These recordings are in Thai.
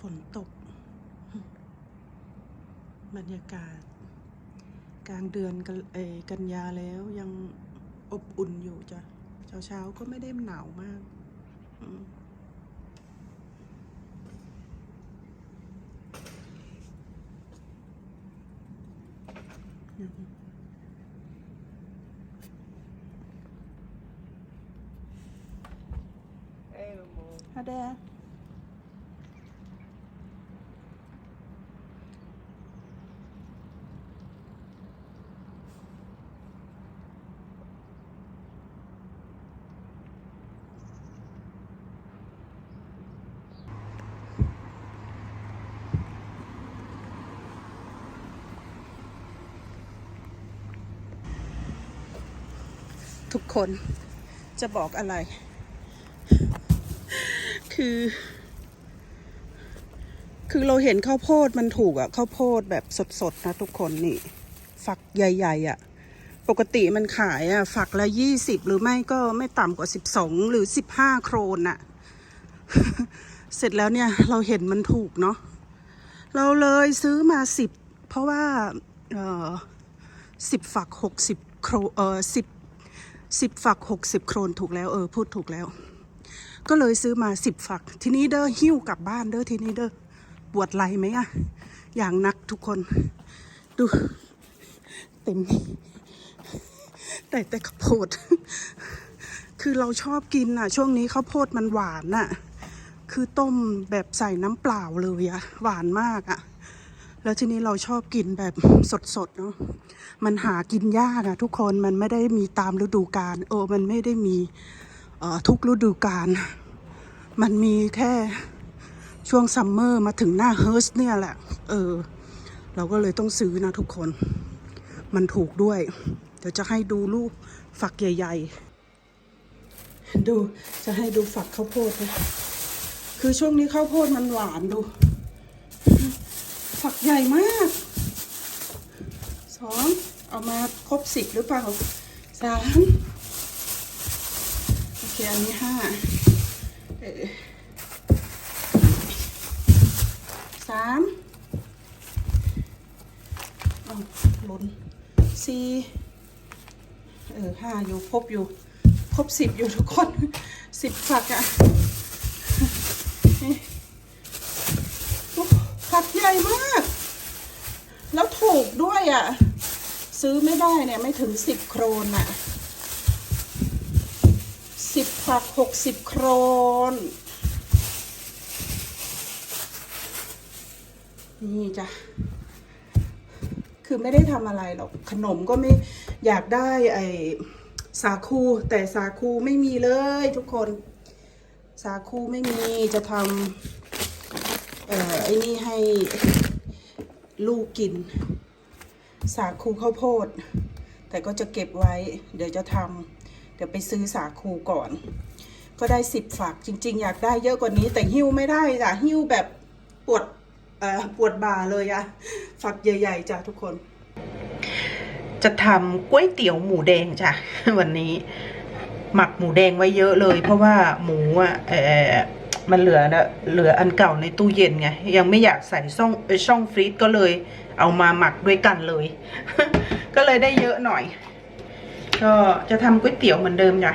ฝนตก บรรยากาศ กลางเดือนกันเอยกันยาแล้วยังอบอุ่นอยู่จ้ะเช้าเช้าๆก็ไม่ได้หนาวมาก อืม คนจะบอกอะไร คือ คือเราเห็นข้าวโพดมันถูกอะข้าวโพดแบบสดๆนะทุกคนนี่ ฝักใหญ่ๆอะปกติมันขายอะฝักละยี่สิบหรือไม่ก็ไม่ต่ำกว่าสิบสองหรือสิบห้าโครนอะเสร็จแล้วเนี่ยเราเห็นมันถูกเนาะเราเลยซื้อมาสิบเพราะว่าเออสิบฝักหกสิบโครเออสิบ สิบฝักหกสิบโครนถูกแล้วเออพูดถูกแล้ว ก็เลยซื้อมาสิบฝัก ทีนี้เด้อหิ้วกลับบ้านเด้อทีนี้เด้อปวดไหลไหมอะอย่างนักทุกคน ดู เต็ม แต่แต่ข้าวโพด คือเราชอบกินอะช่วงนี้ข้าวโพดมันหวานอะคือต้มแบบใส่น้ำเปล่าเลยอะหวานมากอะแล้วทีนี้เราชอบกินแบบสดๆเนาะ มันหากินยากอะทุกคนมันไม่ได้มีตามฤดูกาลโอ้มันไม่ได้มีเออทุกฤดูกาลมันมีแค่ช่วงซัมเมอร์มาถึงหน้าเฮิร์สเนี่ยแหละ เออ เราก็เลยต้องซื้อนะทุกคน มันถูกด้วย เดี๋ยวจะให้ดูลูกฝักใหญ่ ๆ ดู จะให้ดูฝักข้าวโพดนะคือช่วงนี้ข้าวโพดมันหวานดู ฝักใหญ่มาก สองเอามาครบสิบหรือเปล่าสามโอเค อันนี้ห้าเออสามเอาหล่นสี่เออห้าอยู่ครบอยู่ครบสิบอยู่ทุกคนสิบฝักอะนี่โอ้ฝักใหญ่มาก แล้วถูกด้วยอะ ซื้อไม่ได้เนี่ยไม่ถึงสิบโครนอะสิบฝักหกสิบโครน นี่จ้ะ คือไม่ได้ทำอะไรหรอก ขนมก็ไม่อยากได้ไอสาคู แต่สาคูไม่มีเลยทุกคน สาคูไม่มีจะทำเอ่อไอ้นี่ให้ลูกกิน สาคูข้าวโพด แต่ก็จะเก็บไว้ เดี๋ยวจะทำเดี๋ยวไปซื้อสาคูก่อน ก็ได้สิบฝักจริง ๆ อยากได้เยอะกว่านี้ แต่หิ้วไม่ได้จ้ะหิ้วแบบปวดเอ่อปวดบ่าเลยอะฝักใหญ่ๆจ้ะทุกคน จะทำก๋วยเตี๋ยวหมูแดงจ้ะวันนี้ หมักหมูแดงไว้เยอะเลย เพราะว่าหมูอะเออ มันเหลือนะเหลืออันเก่าในตู้เย็นไง ยังไม่อยากใส่ช่องช่องฟรีซก็เลย เอามาหมักด้วยกันเลย ก็เลยได้เยอะหน่อย ก็จะทำก๋วยเตี๋ยวเหมือนเดิมจ้ะ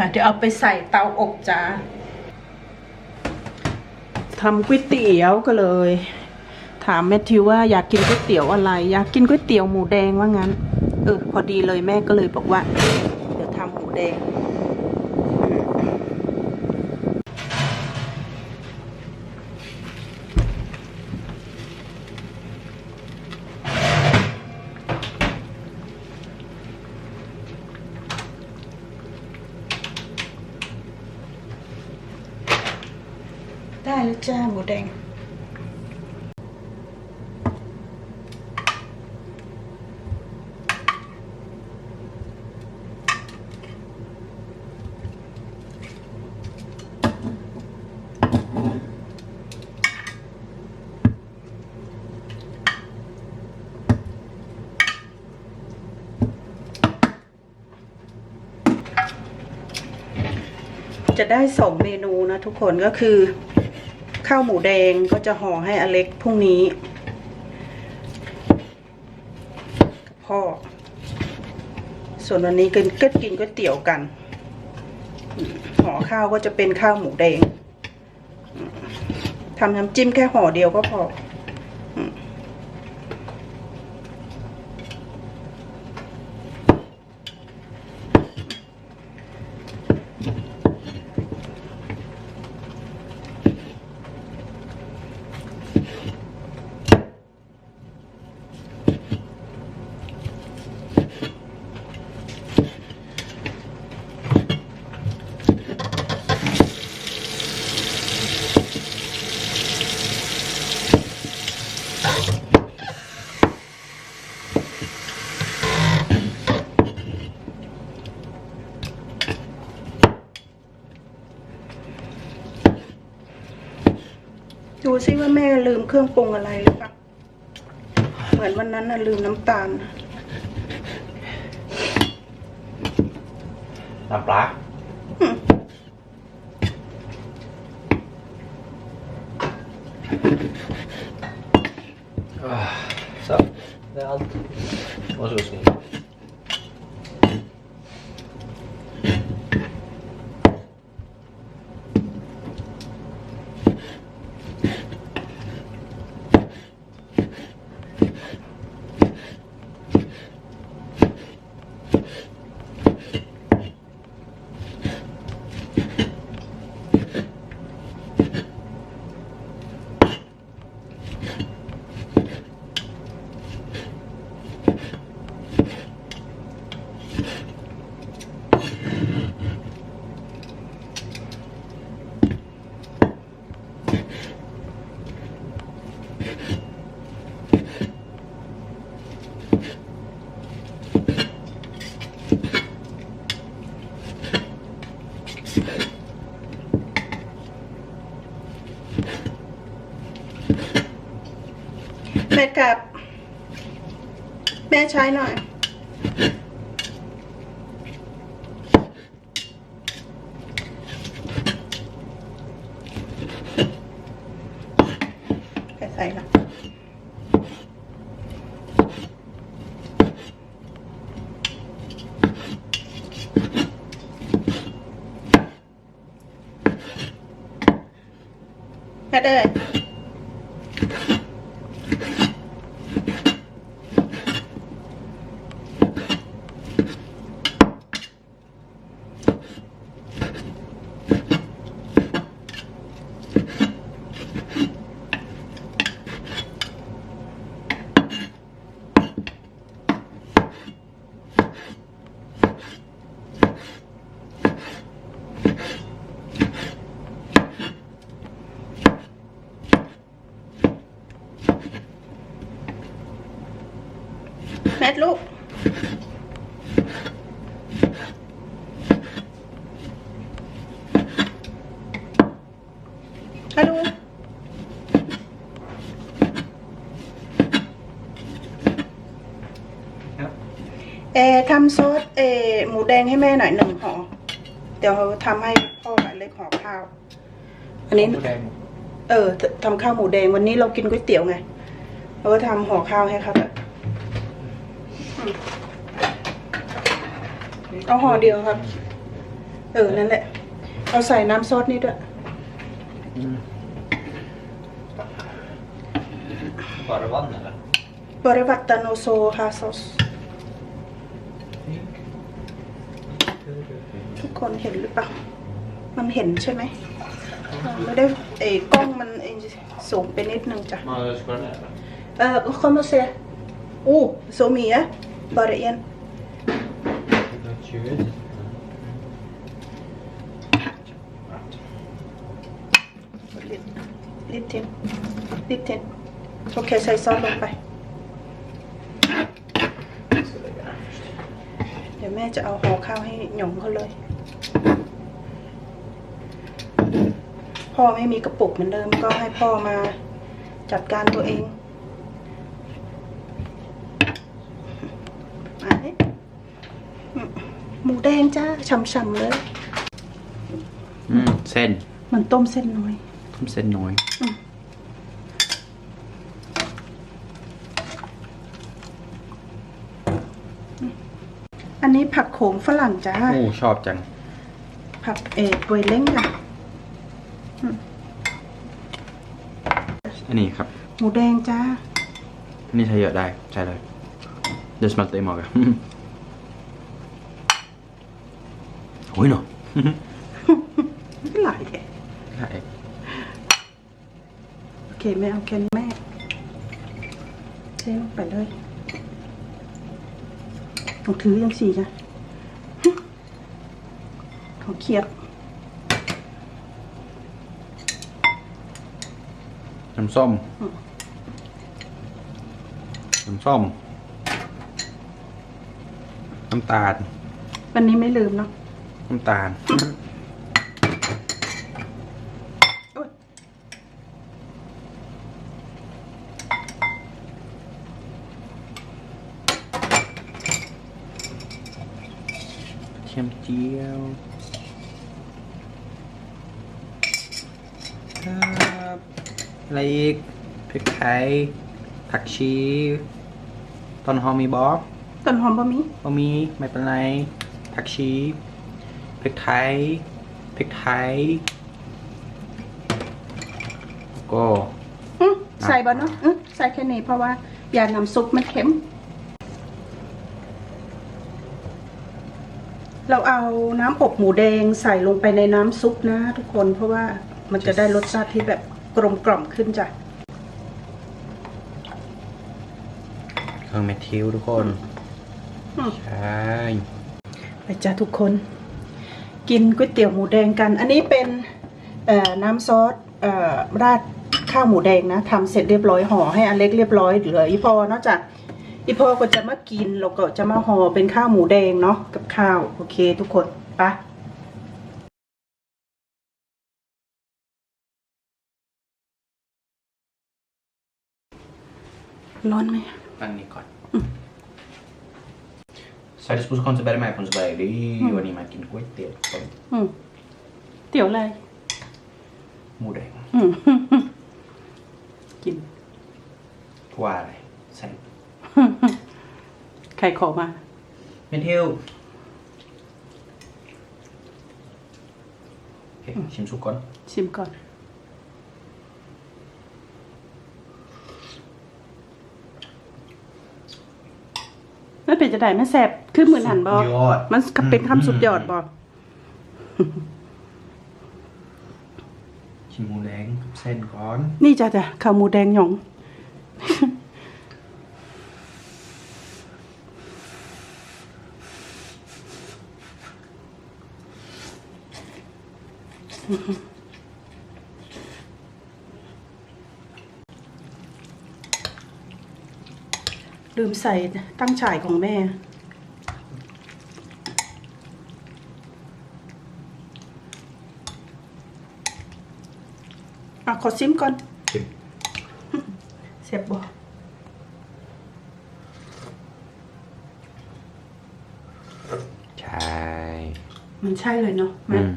ค่ะ เดี๋ยวเอาไปใส่เตาอบจ้าทำก๋วยเตี๋ยวก็เลย ถามแมทธิวว่าอยากกินก๋วยเตี๋ยวอะไร อยากกินก๋วยเตี๋ยวหมูแดงว่างั้น เออพอดีเลยแม่ก็เลยบอกว่า เดี๋ยวทำหมูแดง แล้วจ้าหมูแดง จะได้สองเมนูนะทุกคนก็คือ ข้าวหมูแดงก็จะห่อให้อเล็กพรุ่งนี้พ่อ ส่วนวันนี้กินก็กินก๋วยเตี๋ยวกันห่อข้าวก็จะเป็นข้าวหมูแดงทำน้ำจิ้มแค่ห่อเดียวก็พอ ม่ลืมเครื่องปรุงอะไรหรือเปล่าเหมือนวันนั้นน่ะลืมน้ำตาล น้ำปลาอืม Så, det är allt. Varsågod snäll. Dạ. กับ แม่ใช้หน่อย ใส่ใส่ละแม่เด้ย ทลูก ฮัลโหล Ja. เออทำซอสเออหมูแดงให้แม่หน่อยหนึ่งห่อ เดี๋ยวทำให้พ่อกับเล็กห่อข้าว อันนี้ Modern. เออทำข้าวหมูแดงวันนี้เรากินก๋วยเตี๋ยวไง เราก็ทำห่อข้าวให้ครับอะอืม เอาห่อเดียวครับ เออ นั่นแหละ เอาใส่น้ำซอสนี่ด้วย Mm. Bara vann eller? บริวัตตโนโซฮาซอสทุกคนเห็นหรือเปล่า มันเห็นใช่ไหมอ่าไม่ได้เอ้กล้องมันเอ้สูงไปนิดนึงจ้ะ Man ska den här. เออก็มาเซอู้โซมีอะบริเอ็น 20. liten liten โอเคใส่ซอสลงไป เดี๋ยวแม่จะเอาห่อข้าวให้หยองเขาเลย พ่อไม่มีกระปุกเหมือนเดิมก็ให้พ่อมาจัดการตัวเอง มาเลยอืม หมูแดงจ้าช่ำๆเลย อืม เส้น มันต้มเส้นน้อย ต้มเส้นน้อยอันนี้ผักโขมฝรั่งจ้าโอ้ชอบจัง ผักเอกกวยเล้งจ้ะอันนี้ครับ หมูแดงจ้า อันนี้ใช้เยอะได้ ใช่เลย เดี๋ยวสมัครเต็มหมอกอะโอ้ยเนาะไม่หลายแท้ใช่โอเคแม่เอาแค่นี้แม่เทลงไปเลยต้องถือยังสี่จ้ะเขาเคียดน้ำส้มน้ำส้ม น้ำตาล วันนี้ไม่ลืมเนาะ น้ำตาลโอ๊ยเทียมเจียวครับอะไรอีกพริกไทยผักชีต้นหอมมีบอสต้นหอมบะหมี่บะมีไม่เป็นไรผักชี พริกไทยพริกไทยแล้วก็อื้อใส่บะเนาะอื้อใส่แค่นี้เพราะว่าอย่าน้ำซุปมันเค็ม เราเอาน้ำอบหมูแดงใส่ลงไปในน้ำซุปนะทุกคนเพราะว่ามันจะได้รสชาติที่แบบกลมกล่อมขึ้นจ้ะเครื่องเมทิลทุกคนอืมใช่ ไปจ้าทุกคน กินก๋วยเตี๋ยวหมูแดงกัน อันนี้เป็นเอ่อน้ำซอสเอ่อราดข้าวหมูแดงนะทำเสร็จเรียบร้อยห่อให้อเล็กเรียบร้อยเหลืออีพอนอกจากอีพอก็จะมากินแล้วก็จะมาห่อเป็นข้าวหมูแดงเนาะกับข้าวโอเค ทุกคนไปะร้อนไหมตั้งนี้ก่อน ใส่ดิสปูสคอนจะแบรนด์ใหม่ผมจะไปดีวันนี้มากินก๋วยเตี๋ยวต้มอืมเตี๋ยวอะไรหมูแดงอืมกินเพราะว่าอะไรใส่ใครขอมาเมทิลโอเคชิมซุปก่อน ชิมก่อน ไม่เป็นจะได้ไม่แสบขึ้นมือหันบอสุดยอด มันก็เป็นคำสุดยอดบอชิมหมูแดงกับเส้นก่อน นี่จ้ะจ้ะข้าวหมูแดงหยอง ลืมใส่ตั้งฉายของแม่ อะ ขอซิมก่อนชิมเสียบบ่ใช่ มันใช่เลยเนาะอืแม่ม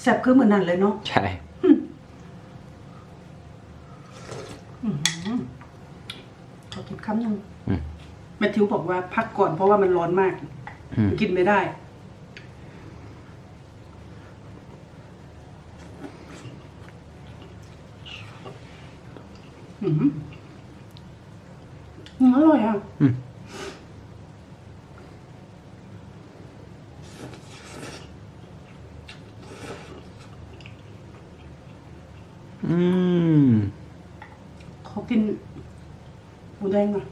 แซ่บคือเหมือนนั่นเลยเนาะ ใช่ ขอกินคำหนึ่ง อืม แม ทธิวบอกว่าพักก่อนเพราะว่ามันร้อนมาก อืมกินไม่ได้ อืมอืมอร่อยอะ อืมอืม ขอกินหมูแดงหน่อย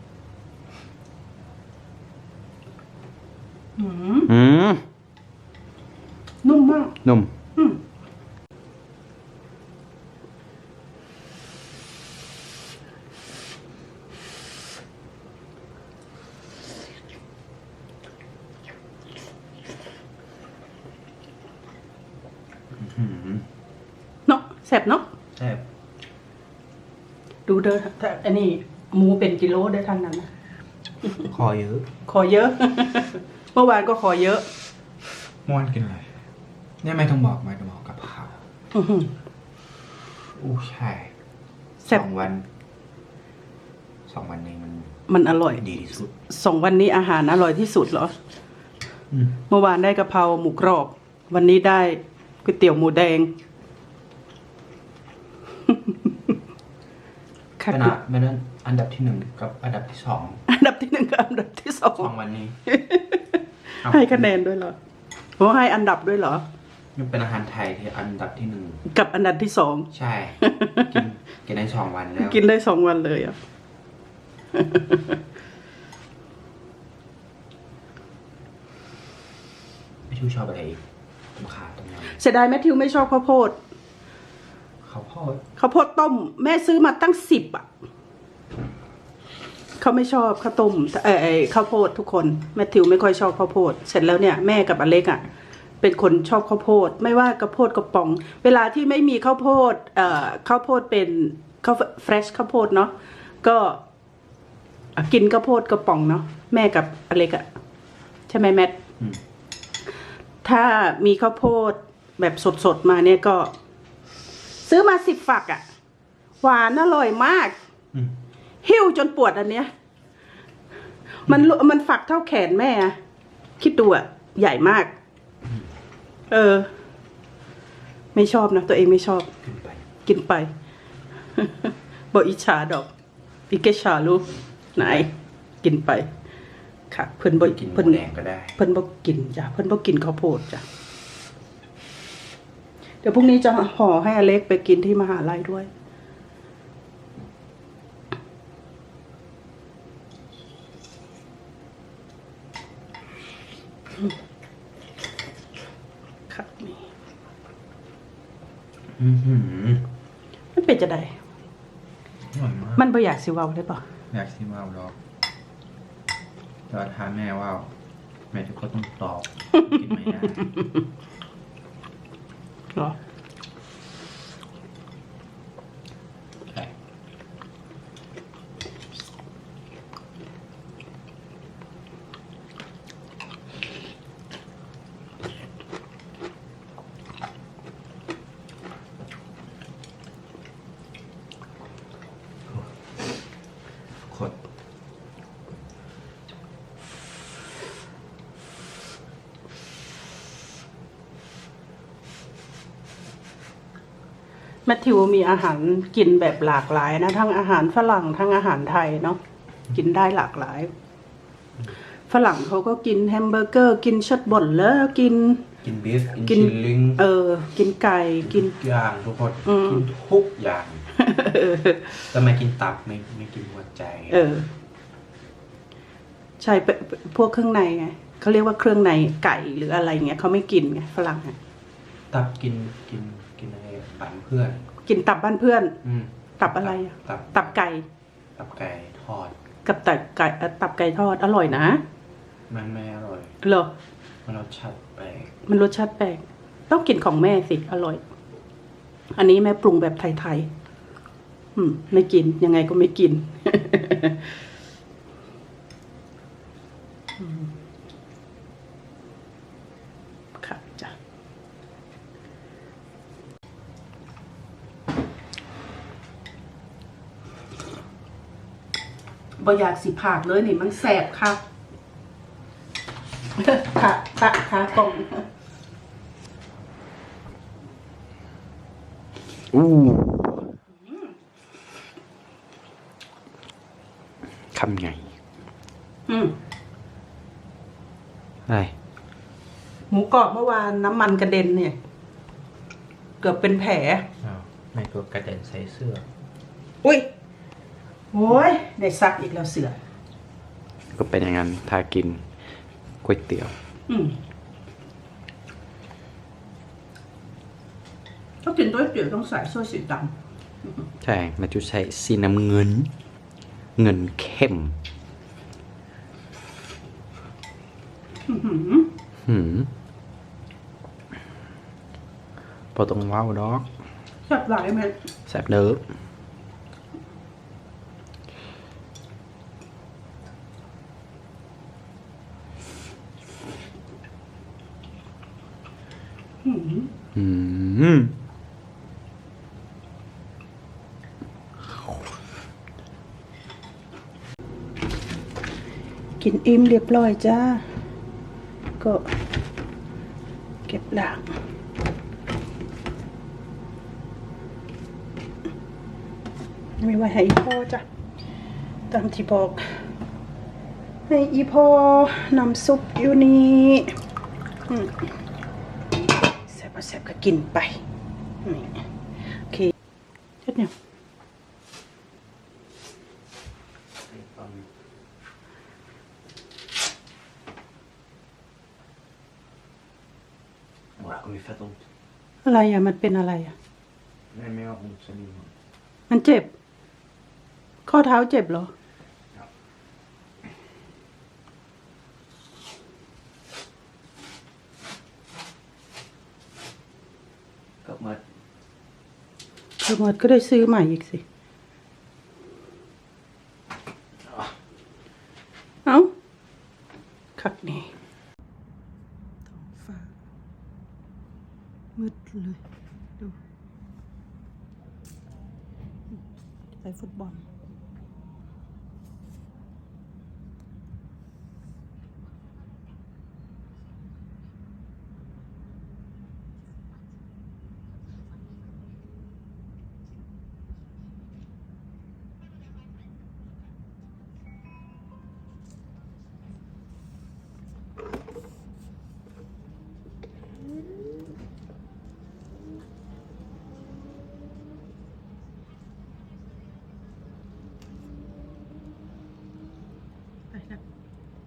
นุ่มเนาะแสบเนาะแซ่บดูเด้อถ้าอันนี้หมูเป็นกิโลเด้อท่านนั้นนะคอเยอะ ขอเยอะ เมื่อวานก็ขอเยอะ ม่วนกินอะไร เนี่ยไม่ต้องบอกไม่ต้องบอกกับข้าวอื้อหือ อู้ใช่แซ่บสองวันสองวันนี้มันมันอร่อยดีที่สุด สองวันนี้อาหารอร่อยที่สุดเหรอ อืมเมื่อวานได้กะเพราหมูกรอบ วันนี้ได้ก๋วยเตี๋ยวหมูแดง ค่ะเป็นอะเป็นอันดับที่หนึ่งกับอันดับที่สองอันดับที่หนึ่งกับอันดับที่สองสองวันนี้ให้คะแนนด้วยเหรอโอ้ให้อันดับด้วยเหรอ มันเป็นอาหารไทยที่อันดับที่หนึ่งกับอันดับที่สอง ใช่ กินกินได้สองวันแล้วกินได้สองวันเลยอะ ไม่ชูชอบอะไรอีกต้มขาต้มยเสียดายแมทธิวไม่ชอบข้าวโพดำข้าวโพดข้าวโพดต้ม แม่ซื้อมาตั้งสิบอะเขาไม่ชอบข้าวต้มเออเอ่อข้าวโพดทุกคน แมทธิวไม่ค่อยชอบข้าวโพด เสร็จแล้วเนี่ยแม่กับอเล็กอะ เป็นคนชอบข้าวโพด ไม่ว่าข้าวโพดกระป๋อง เวลาที่ไม่มีข้าวโพดเอ่อข้าวโพดเป็นข้าวเฟรชข้าวโพดเนาะก็กินข้าวโพดกระป๋องเนาะแม่กับอเล็กอะใช่ไหมแมทถ้ามีข้าวโพดแบบสดๆมาเนี่ยก็ ซื้อมาสิบฝักอะ่ะหวานอร่อยมากหิ้วจนปวดอันเนี้ย มันมันฝักเท่าแขนแม่อะคิดดูอะใหญ่มาก เออ ไม่ชอบนะ ตัวเองไม่ชอบขึ้นไป กินไป บอกอิจฉาดอกอิเกชาลูกไหน กินไป ค่ะ เพิ่นบ่กินหมูเพิ่นแดงก็ได้ เพิ่นบ่กินจ้ะเพิ่นบ่กินข้าวโพดจ้ะเดี๋ยวพรุ่งนี้จะห่อให้อเล็กไปกินที่มหาลัยด้วย ครับนี่ อือหือมันเป็นจะไดอร่อยมากมันบ่อยากสิเว้าเลยป่ะอยากชิมว่าวดอกแต่ว่าท้าแม่ว่าวแม่ทุกคนต้องตอบกินไม่ได้หรอ แมทธิวมีอาหารกินแบบหลากหลายนะทั้งอาหารฝรั่งทั้งอาหารไทยเนาะกินได้หลากหลาย ฝรั่งเขาก็กินแฮมเบอร์เกอร์ กินชัดบ่นแล้วกิน กินบีฟกิกินนชิลลิงเออ กินไก่กิน ทุกอย่างทุกคนอืม กินทุกอย่างแต่ไม่กินตับไม่ไม่กินหัวใจเออ ใช่เปเปพวกเครื่องในไงเขาเรียกว่าเครื่องในไก่หรืออะไรเงี้ยเขาไม่กินไงฝรั่งอะ ตับกินกิน กินอะไรปั่นเพื่อนกินตับบ้านเพื่อน อืมตับอะไรอะตับตับไก่ตับไก่ทอด กับตับไก่เอ่อตับไก่ทอดอร่อยนะมันไม่อร่อย เหรอมันรสชาติแปลกมันรสชาติแปลกต้องกินของแม่สิอร่อย อันนี้แม่ปรุงแบบไทยๆอืม ไม่กินยังไงก็ไม่กิน อืมค่ะจ้ะ บ่อยากสิผากเลยนี่มันแสบค่ะค่ะค่ะค่ะกล่องอู้คำไงอืมอะไรหมูกรอบเมื่อวานน้ำมันกระเด็นเนี่ย เกือบเป็นแผลอ้าวไม่ตัวกระเด็นใส่เสื้อ อุ้ย โอ้ยได้ซักอีกแล้วเสือ ก็เป็นอย่างนั้นถ้ากินก๋วยเตี๋ยว อืมถ้ากินด้วยเตี๋ยวต้องใส่โซ่สีดใช่มันจะใช้สีน้ำเงิน เงินเข้มำอื้อหือหืมพอต้องเว้าดอก แซ่บหลายแม่แซ่บเด้อ กินอิ่มเรียบร้อยจ้า ก็เก็บด่างไม่ไว้ให้อีพ่อจ้ะตามที่บอก ให้อีพ่อนำซุปอยู่นี่แซ่บบ่แซ่บก็กินไป โอเคเฮ็ดเนี่ย comme il fait ont. อะไรอะมันเป็นอะไรอะ Nej, men jag har ont så nu. มันเจ็บ ข้อเท้าเจ็บเหรอ Got my เธอหมดก็ได้ซื้อใหม่อีกสิ เอาคักนี่ท้องฟ้า มืดเลย ดู ไปฟุตบอล